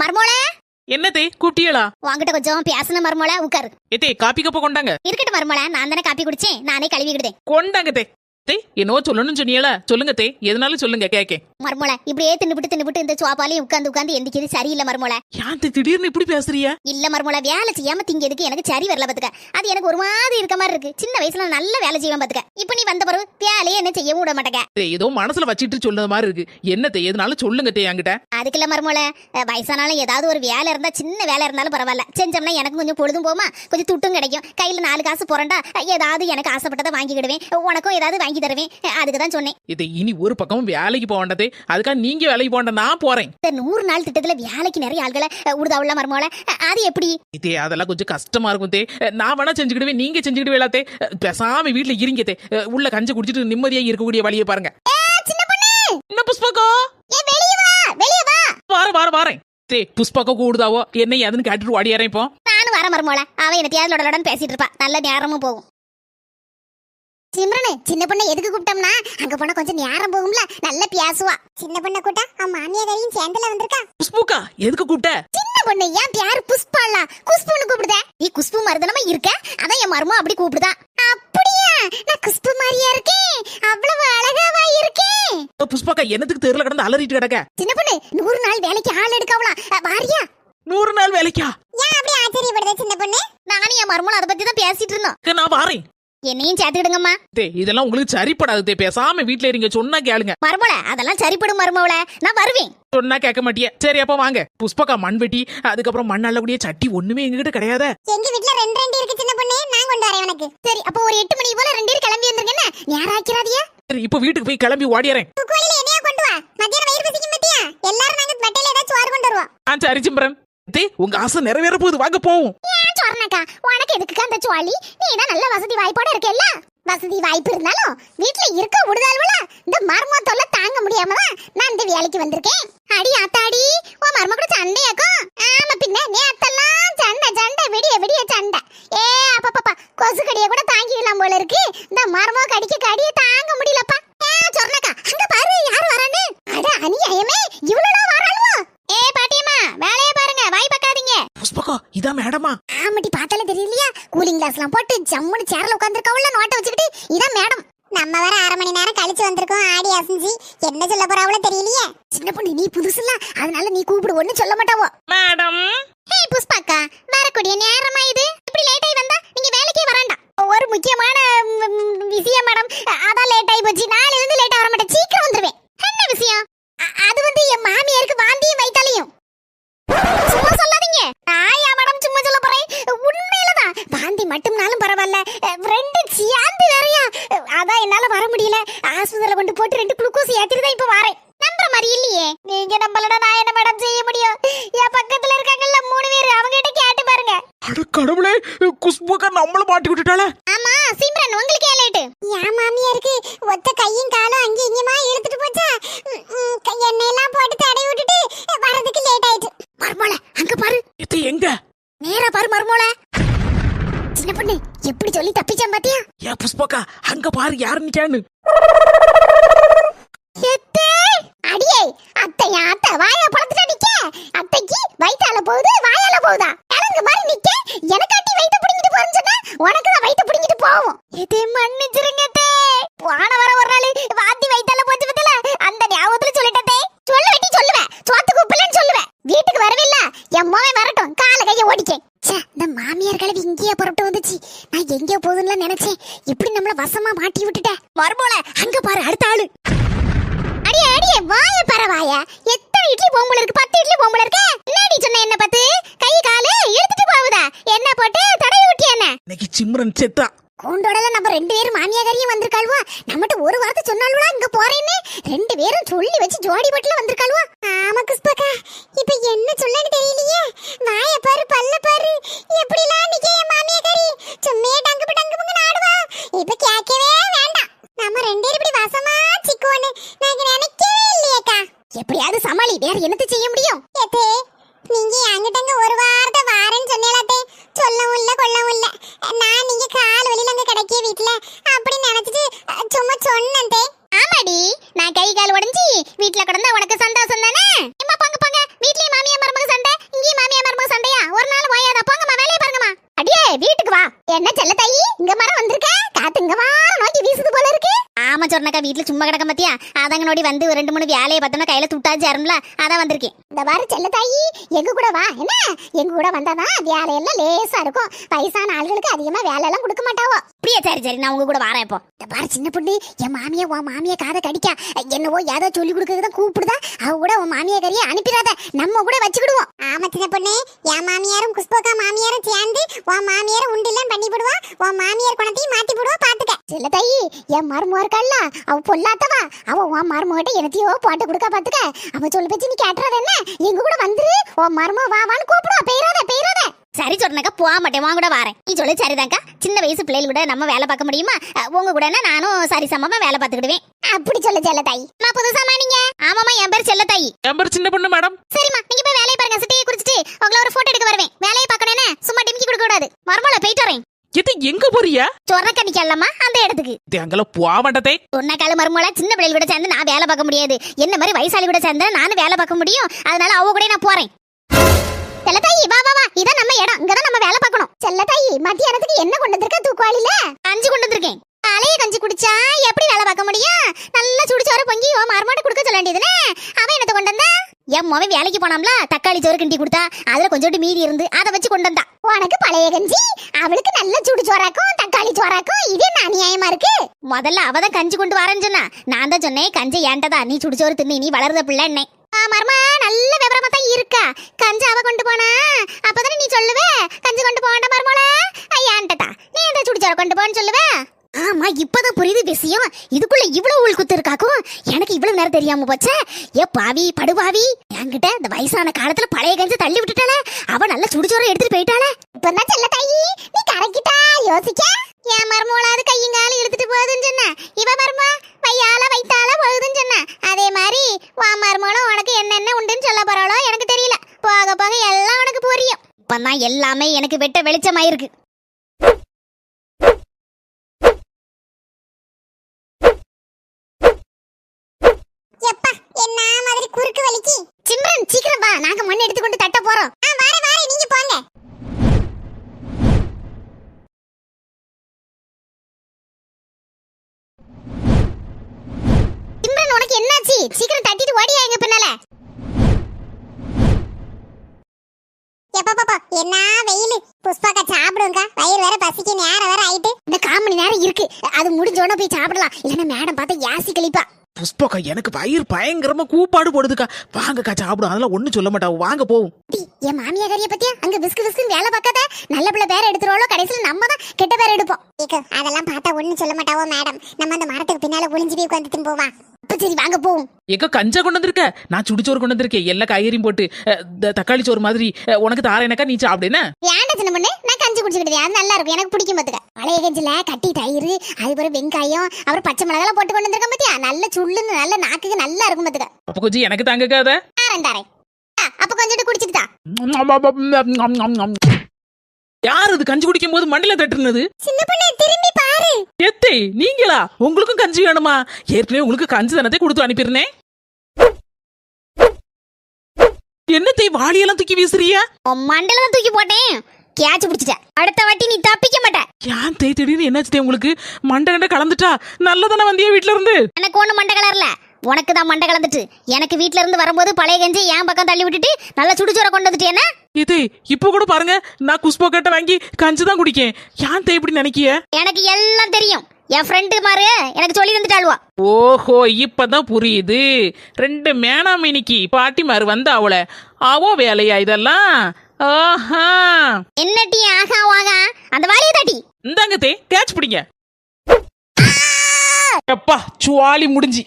மர்மோள? என்னதே கூப்பிட்டியலா? உன்கிட்ட கொஞ்சம் பேசணும் மர்மோள உட்காரு ஏத்தே காப்பி கப்ப கொண்டாங்க. இருக்கட்டும் மர்மோள நான் தானே காப்பி குடிச்சேன் நானே கழுவிக்கிட்டேன். கொண்டாங்க தே. தே என்னவோ சொல்லணும்னு சொன்னீங்களா? சொல்லுங்க தே எதனாலும் சொல்லுங்க கேக்கே மர்மோள இப்படியே தின்னுபிட்டு தின்னுபிட்டு இந்த சுவாப்பாலையும் உட்காந்து உட்காந்து எந்திக்கிறது சரியில்லை மர்மோள. ஏன் தே திடீர்னு இப்படி பேசுறியா இல்ல மர்மோள வேலை செய்யாம திங்கிறதுக்கு எனக்கு சரி வரல பாத்துக்க. அது எனக்கு ஒரு மாதிரி இருக்க மாதிரி இருக்கு. சின்ன வயசுல நல்ல வேலை செய்வேன் பாத்துக்க. இப்ப நீ வந்த பிறகு வேலையே என்ன செய்யவும் விட மாட்டேங்க ஏதோ மனசுல வச்சிட்டு சொன்னது மாதிரி இருக்கு. என்ன எதனாலும் சொல்லுங்க தே என்கிட்ட. அதுக்குள்ள மர்மோள அஹ், வயசானாலும் ஏதாவது ஒரு வேலை இருந்தா சின்ன வேலை இருந்தாலும் பரவாயில்ல. செஞ்சோம்னா எனக்கு கொஞ்சம் பொழுதும் போமா கொஞ்சம் துட்டும் கிடைக்கும். கையில நாலு காசு புரண்டா ஏதாவது எனக்கு ஆசைப்பட்டதை வாங்கிக்கிடுவேன். உனக்கும் ஏதாவது வாங்கி தருவேன். அதுக்கு தான் சொன்னேன். இதை இனி ஒரு பக்கமும் வேலைக்கு போக வேண்டாதே அதுக்காக நீங்க வேலைக்கு போக வேண்டாம் நான் போறேன். இந்த நூறு நாள் திட்டத்துல வேலைக்கு நிறைய ஆள்களை அஹ், உடுதா உள்ள மர்மோள அஹ், அது எப்படி? இதே அதெல்லாம் கொஞ்சம் கஷ்டமா இருக்கும் தே. நான் வேணா செஞ்சுக்கிடுவேன் நீங்க செஞ்சுக்கிடுவே தே. பேசாம வீட்டுல இருங்க தே. உள்ள கஞ்சி குடிச்சிட்டு நிம்மதியா இருக்கக்கூடிய வழியை பாருங்க. என்ன வா வார வார வாரேன் தே புஷ்பக்கோ கூடுதாவோ? என்ன ஏதுன்னு கேட்டுட்டு ஓடியாரேன் இப்போ. நானும் வர மர்மோள. அவ என்ன தேர்தலோட பேசிட்டு இருப்பா. நல்ல நேரமும் போகும். சிம்ரனு சின்ன பொண்ணை எதுக்கு கூப்பிட்டோம்னா? அங்க போனா கொஞ்சம் நேரம் போகும்ல. நல்ல பேசுவா சின்ன பொண்ணை கூட்டா அவன் மாமியாரையும் சேர்ந்துல வந்திருக்கா? புஷ்புக்கா? எதுக்கு கூப்பிட்ட? சின்ன பொண்ணு ஏன் பேரு புஷ்பாலா? குஷ்புன்னு கூப்பிடுத. நீ குஷ்பு மருதனமா இருக்க? அதான் என் மருமோ அப்படி கூப்பிடுதா. அப்படியா? நான் குஷ்பு மாதிரியா இருக்கேன்? அவ்வளவு அழகாவா இருக்கேன்? புஷ்பக்கா என்னத்துக்கு தெருல கிடந்து அலறிட்டு கிடக்க? சின்ன பொண்ணு நூறு நாள் வேலைக்கு ஆள் எடுக்கவலாம் வாரியா? நூறு நாள் வேலைக்கா? ஏன் அப்படி ஆச்சரியப்படுத சின்ன பொண்ணு? நானும் என் மருமோ அதை பத்தி தான் பேசிட்டு இருந்தோம். நான் வாரேன். என்னையும் சேர்த்துக்கிடுங்கம்மா. தே இதெல்லாம் உங்களுக்கு சரிப்படாது தே பேசாம வீட்ல இருங்க சொன்னா கேளுங்க. மருமோள அதெல்லாம் சரிப்படும் மருமோள. நான் வருவேன். சொன்னா கேட்க மாட்டியே. சரி அப்ப வாங்க. புஷ்பக்கா மண் வெட்டி அதுக்கப்புறம் மண் அள்ளக்கூடிய சட்டி ஒண்ணுமே எங்ககிட்ட கிடையாத. எங்க வீட்ல ரெண்டு ரெண்டு இருக்கு சின்ன பொண்ணு. நான் கொண்டு வரேன் உனக்கு. சரி அப்போ ஒரு எட்டு மணி போல ரெண்டு பேரும் கிளம்பி வந்துருங்க நேரம் ஆக்கிறாதியா சரி இப்ப வீட்டுக்கு போய் கிளம்பி ஓடியாரேன் தூக்குவாளில என்னையா கொண்டு வா? மத்தியானம் வயிறு பசிக்கும் பத்தியா? எல்லாரும் நாங்க வட்டையில ஏதாச்சும் சோறு கொண்டு வருவோம். ஆ சரி சிம்ரன் தே உங்க ஆசை நிறைவேற போகுது. வாங்க போவோம். ஏன் சொன்னக்கா எதுக்கு அந்த சுவாலி? நீ தான் நல்ல வசதி வாய்ப்போட இருக்கேல்ல? வசதி வாய்ப்பு இருந்தாலும் வீட்ல இருக்க விடுதாள்வல இந்த மர்ம தொல்லை தாங்க முடியாம தான் நான் இந்த வேலைக்கு வந்திருக்கேன். அடி ஆத்தாடி உன் மர்ம கூட சண்டையாக்கும் ஆமா பின்ன நேத்தெல்லாம் சண்டை சண்டை விடிய விடிய சண்டை. ஏ அப்பப்பா கொசு கடிய கூட தாங்கிடலாம் போல இருக்கு. இந்த மர்ம கடிக்க கடிய தாங்க முடியலப்பா. ஏ சொன்னக்கா அங்க பாரு யார் வரான்னு. அட அநியாயமே இவ்வளவு வராளுவோ ஏ பாட்டியம்மா வேலைய பாருங்க வாய் பார்க்காதீங்க புஷ்பக்கா இதான் மேடமா? ஆமாட்டி பார்த்தாலே தெரியலையா? கூலிங் கிளாஸ்லாம் போட்டு ஜம்முன்னு சேர்ல உட்காந்துருக்கவுல நோட்டை வச்சுக்கிட்டு. இதான் மேடம். நம்ம வர அரை மணி நேரம் கழிச்சு வந்திருக்கோம் ஆடி அசைஞ்சு. என்ன சொல்ல போறாவளோ தெரியலையே. சின்ன பொண்ணு நீ புதுசுல அதனால நீ கூப்பிடு ஒண்ணு சொல்ல மாட்டாவோ. மேடம். ஹே புஷ்பாக்கா வரக்கூடிய நேரமா இது? இப்படி லேட் ஆகி வந்தா நீங்க வேலைக்கே வரண்டா. ஒரு முக்கியமான விஷயம் மேடம். அதான் லேட் ஆகி போச்சு. நாளைல இருந்து லேட்டா வர மாட்டேன் சீக்கிரம் வந்துருவேன். என்ன விஷயம்? அது வந்து என் மாமியாருக்கு வாந்தியும் வைத்தாலையும் சும்மா சொல்லாதீங்க ஆயா மேடம் சும்மா சொல்ல போறேன் உண்மையில தான் வாந்தி மட்டும்னாலும் பரவாயில்ல அஹ், ரெண்டு சியாந்து வேறயா அஹ், அதான் என்னால வர முடியல ஆஸ்பத்திரியில கொண்டு போட்டு ரெண்டு குளுக்கோஸ் ஏத்திட்டு தான் இப்ப வரேன். நம்புற மாதிரி இல்லையே. நீங்க நம்பலடா நான் என்ன மேடம் செய்ய முடியும்? என் பக்கத்துல இருக்காங்கல்ல மூணு பேர். அவங்க கிட்ட கேட்டு பாருங்க. அட கடவுளே குஷ்புக்கா நம்மள மாட்டி விட்டுட்டாளே. ஆமா சிம்ரன் உங்களுக்கு ஏன் லேட்டு என் மாமியாருக்கு ஒத்த கையும் காலும் அங்க இங்கமா இழுத்துட்டு போச்சா? எண்ணெயெல்லாம் போட்டு தடவி விட்டுட்டு வரதுக்கு லேட் ஆயிட்டு. மர்மோள அங்க பாரு. இது எங்க? நேரா பாரு மர்மோள. சின்ன பொண்ணு எப்படி சொல்லி தப்பிச்சேன் பாத்தியா? ஏன் புஷ்பக்கா அங்க பாரு யாரு நிக்கான்னு எத்தே அடியே அத்தை அத்தை வாய பழத்துட்டு நிக்க? அத்தைக்கு வயித்தால போகுது வாயால போகுதா? கிழங்கு மாதிரி நிக்க? எனக்காட்டி வயித்த புடிங்கிட்டு போறேன்னு சொன்னா உனக்கு தான் வயித்த புடிங்கிட்டு போவோம். இது மன்னிச்சிருங்க தே போன வர ஒரு நாள் வாத்தி வயித்தால போச்சு பத்தில. அந்த ஞாபகத்துல சொல்லிட்டே சொல்ல வெட்டி சொல்லுவேன். சோத்து கூப்பிடலன்னு சொல்லுவேன். வீட்டுக்கு வரவே இல்ல என் மோவன் வரட்டும். கால கைய ஓடிக்கேன் ச்சே இந்த மாமியார் கிளவி இங்கேயே புறப்பட்டு வந்துச்சு. நான் எங்கேயோ போகுதுன்னு நினைச்சேன். இப்படி நம்மள வசமா மாட்டி விட்டுட்டேன்? மறுபோல அங்க பாரு அடுத்த பரவாய எத்தனை இட்லி போம்புல இருக்கு? பத்து இட்லி போம்புல இருக்கு? என்னடி சொன்ன என்ன பத்து? கை காலு இழுத்துட்டு போகுதா? என்ன போட்டு தடவி விட்டி என்ன? இன்னைக்கு சிம்ரன் செத்தா. கூண்டோடல நம்ம ரெண்டு பேரும் மாமியாரியும் வந்திருக்காள்வா? நம்மகிட்ட ஒரு வார்த்தை சொன்னாலுவா இங்க போறேன்னு? ரெண்டு பேரும் சொல்லி வச்சு ஜோடி பட்டுல வந்திருக்காள்வா ஆமா குஸ்பக்கா இப்ப என்ன சொல்லன்னு தெரியலையே வாய பாரு பல்ல பாரு எப்படிலாம் நிக்க என் மாமியாரி சும்மையே டங்கு டங்கு புங்கு நாடுவா இப்ப கேட்கவே வேண்டாம் நம்ம ரெண்டு பேரும் இப்படி வசமா சிக்குவோன்னு நான் நினைக்கவே இல்லையேக்கா எப்படியாவது சமாளி வேற என்னத்த செய்ய முடியும் ஏத்தே நீங்க அங்கிட்டங்க ஒரு வாரத்தை வாரேன்னு சொன்னேலாத்தே சொல்லவும் இல்ல கொள்ளவும் இல்ல நான் நீங்க கால் வழியில அங்க கிடைக்கிய வீட்ல அப்படி நினைச்சிட்டு அஹ், சும்மா சொன்னேன் தே ஆமாடி நான் கை கால் உடைஞ்சி வீட்ல கிடந்தா உனக்கு சந்தோஷம் தானே அம்மா பங்கு பங்க வீட்லயும் மாமியா மருமக சண்டை வீட்டுக்கு வா. என்ன செல்ல தாயி? இங்க மரம் வந்திருக்க? காத்து இங்க வா நோக்கி வீசுது போல இருக்கு. ஆமா சொன்னக்கா வீட்டுல சும்மா கிடக்க பத்தியா அதாங்க நோடி வந்து ஒரு ரெண்டு மூணு வேலையை பார்த்தோம்னா கையில துட்டாச்சு அரும்ல அதான் வந்திருக்கேன். இந்த பாரு செல்ல தாயி எங்க கூட வா. என்ன? எங்க கூட வந்தாதான் வேலையெல்லாம் லேசா இருக்கும். வயசான ஆளுகளுக்கு அதிகமா வேலை எல்லாம் கொடுக்க மாட்டாவோ? அப்படியே சரி சரி நான் உங்க கூட வரேன் இப்போ. பாரு சின்ன பொண்ணு என் மாமியா உன் மாமியா காதை கடிக்கா. என்னவோ ஏதோ சொல்லி கொடுக்கறதுக்கு கூப்பிடுதா? அவ கூட உன் மாமியா கறியை அனுப்பிடாத. நம்ம கூட வச்சுக்கிடுவோம். ஆமா சின்ன பொண்ணு என் மாமியாரும் குஷ்போக்கா மாமியாரும் சேர்ந்து உன் மாமியாரும் உண்டிலாம் பண்ணி விடுவா உன் மாமியார் குணத்தையும் மாத்தி விடுவா பாத்துக்க. சில தாயி என் மருமக இருக்கல்ல அவ பொல்லாத்தவா? அவ உன் மருமகிட்ட எனத்தையோ போட்டு கொடுக்க பாத்துக்க. அவ சொல்லு பேச்சு நீ கேட்டுறது என்ன? எங்க கூட வந்துரு. உன் மருமக வா வான்னு கூப்பிடுவா. பெயராத பெயராத சரி சொன்னக்கா போக மாட்டேன். உன் கூட வரேன். நீ சொல்லு சரிதான்க்கா. சின்ன வயசு பிள்ளைகள் கூட நம்ம வேலை பார்க்க முடியுமா? உங்க கூடனா நானும் சரி சமமா வேலை பார்த்துக்கிடுவேன். அப்படி சொல்ல செல்ல தாயி நான் புதுசாமா நீங்க ஆமாமா என் பேர் செல்ல தாயி என் பேர் சின்ன பொண்ணு மேடம். சரிம்மா நீங்க போய் வேலையை பாருங்க. சிட்டியை குடிச்சிட்டு உங்களை ஒரு போட்டோ எடுக்க வருவேன். வேலையை பார்க்கணும்னு சும்மா டிமிக்கி கொடுக்க கூடாது. மறுமலை போயிட்டு வரேன். இது எங்க போறியா சொர்ணக்கா நிக்கலாமா அந்த இடத்துக்கு. போக மாட்டதே. சொன்ன கால மருமலை சின்ன பிள்ளைகள் கூட சேர்ந்து நான் வேலை பார்க்க முடியாது. என்ன மாதிரி வயசாளி கூட சேர்ந்து நானும் வேலை பார்க்க முடியும். அதனால அவ கூட நான் போறேன். செல்லத்தாயி வா வா வா. இதான் நம்ம இடம். இங்கதான் நம்ம வேலை பார்க்கணும். செல்லத்தாயி மத்தியானத்துக்கு என்ன கொண்டு வந்திருக்க? தூக்குவாளில? கஞ்சி கொண்டு வந்திருக்கேன். காலைய கஞ்சி குடிச்சா எப்படி வேலை பார்க்க முடியும்? நல்லா சுடிச்சோறு பொங்கி ஓ மருமாட்ட கொடுக்க சொல்ல வேண்டியதுனே. அவன் என்னத்த கொண்டு வந்தா? என் மோவன் வேலைக்கு போனாம்ல தக்காளி சோறு கிண்டி கொடுத்தா. அதுல கொஞ்சோண்டு மீதி இருந்து அதை வச்சு கொண்டு வந்தா. உனக்கு பழைய கஞ்சி அவளுக்கு நல்ல சுடு சோறாக்கும் தக்காளி சோறாக்கும் இது என்ன அநியாயமா இருக்கு? முதல்ல அவதான் கஞ்சி கொண்டு வரேன்னு சொன்னா. நான் தான் சொன்னேன் கஞ்சி ஏன்டதா நீ சுடிச்சோறு தின்னு நீ வளருத பிள்ளை மருமா நல்ல விவரமா தான் இருக்கா. கஞ்சி அவ கொண்டு போனா? அப்பதானே நீ சொல்லுவே? கஞ்சி கொண்டு போண்ட மருமோள? ஐயான்ட்டதா நீ எந்த சுடிச்சோறு கொண்டு போன்னு சொல்லுவே? ஆமா இப்பதான் புரியுது விஷயம். இதுக்குள்ள இவ்வளவு உள்குத்து இருக்காக்கும்? எனக்கு இவ்வளவு நேரம் தெரியாம போச்சே. ஏ பாவி படுபாவி. என்கிட்ட இந்த வயசான காலத்துல பழைய கஞ்சி தள்ளி விட்டுட்டாளே. அவ நல்ல சுடிச்சோறு எடுத்துட்டு போயிட்டாளே. இப்பதான் செல்ல தாயி நீ கரெக்டா யோசிக்க? என் மருமோளாவது கையும் காலும் இழுத்துட்டு போகுதுன்னு சொன்ன? இவ மருமா வையால வைத்தால போகுதுன்னு சொன்ன அதே மாதிரி மருமகளும் உனக்கு என்னென்ன உண்டுன்னு சொல்ல போறாளோ எனக்கு தெரியல. போக போக எல்லாம் உனக்கு புரியும். இப்பதான் எல்லாமே எனக்கு வெட்ட வெளிச்சமாயிருக்கு. எப்பா என்ன மாதிரி குறுக்கு வலிக்கு? சிம்ரன் சீக்கிரம் வா. நாங்க மண் எடுத்து எப்பா பாப்பா என்ன வெயில்? புஷ்பாக்கா சாப்பிடுங்க வயிறு வேற பசிக்கு நேரம் வேற ஆயிட்டு. இந்த கால் மணி நேரம் இருக்கு. அது முடிஞ்ச உடனே போய் சாப்பிடலாம். இல்லைன்னா மேடம் பார்த்தா யாசி கழிப்பா. புஷ்பக்கா எனக்கு வயிறு பயங்கரமா கூப்பாடு போடுதுக்கா. வாங்கக்கா சாப்பிடும். அதெல்லாம் ஒண்ணும் சொல்ல மாட்டா. வாங்க போவோம். என் மாமியாரிய பத்தியா? அங்க விஸ்கு விஸ்குன்னு வேலை பார்க்காத? நல்ல பிள்ளை பேர் எடுத்துருவாளோ? கடைசியில நம்ம தான் கெட்ட பேர் எடுப்போம். அதெல்லாம் பார்த்தா ஒண்ணும் சொல்ல மாட்டாவோ மேடம் நம்ம அந்த மரத்துக்கு பின்னால ஒளிஞ்சு போய் உட்காந்துட்டு போவா அப்ப சரி வாங்க போவோம் எங்க கஞ்சா கொண்டு வந்திருக்க? நான் சுடிச்சோறு கொண்டு வந்திருக்கேன். எல்லா காய்கறியும் போட்டு அஹ், தக்காளி சோறு மாதிரி அஹ், உனக்கு தாரேனக்கா நீ சாப்பிடுன வேண்டாம் சின்ன பொண்ணு? நான் கஞ்சி குடிச்சுக்கிட்டேன் அது நல்லா இருக்கும். எனக்கு பிடிக்கும் பாத்துக்க. பழைய கஞ்சில கட்டி தயிர் அது பிறகு வெங்காயம் அப்புறம் பச்சை மிளகாலாம் போட்டு கொண்டு வந்திருக்கேன் பாத்தியா? நல்ல சுள்ளுன்னு நல்ல நாக்குக்கு நல்லா இருக்கும் பாத்துக்க. அப்ப கொஞ்சம் எனக்கு தாங்கக்காத தாரேன் தாரேன். ஆ, அப்ப கொஞ்சோண்டு குடிச்சிட்டு தா யார் அது கஞ்சி குடிக்கும் போது மண்ணில தட்டுனது? சின்ன பொண்ணு திரும்பி பாரு. எத்தே நீங்களா? உங்களுக்கும் கஞ்சி வேணுமா? ஏற்கனவே உங்களுக்கு கஞ்சி தானத்தை கொடுத்து அனுப்பியிருந்தேன். என்னத்தை வாளியெல்லாம் தூக்கி வீசுறியா? தான் தூக்கி போட்டேன். கேட்ச் பிடிச்சிட்ட அடுத்த வாட்டி நீ தப்பிக்க மாட்ட. ஏன் தே திடீர்னு என்னாச்சு உங்களுக்கு? மண்டை கண்ட கலந்துட்டா? நல்லதானே வந்தியா வீட்ல இருந்து? எனக்கு ஒண்ணு மண்டை கலர்ல. உனக்கு தான் மண்டை கலந்துட்டு. எனக்கு வீட்ல இருந்து வரும்போது பழைய கஞ்சி என் பக்கம் தள்ளி விட்டுட்டு நல்லா சுடுச்சோரை கொண்டு வந்துட்டு என்ன? இது இப்போ கூட பாருங்க நான் குஸ்போ கட்ட வாங்கி கஞ்சி தான் குடிக்கேன். ஏன் தே இப்படி நினைக்கிய? எனக்கு எல்லாம் தெரியும். என் ஃப்ரெண்டு மாரு எனக்கு சொல்லி தந்துட்டாளுவா. ஓஹோ இப்பதான் புரியுது. ரெண்டு மேனா மினிக்கு பாட்டி மாறு வந்த அவள. அவோ வேலையா இதெல்லாம்? ஆஹா என்ன டீ ஆகா வாகா? அந்த வாளியை தட்டி இந்தாங்க தே கேட்ச் பிடிங்க. எப்பா சுவாலி முடிஞ்சு.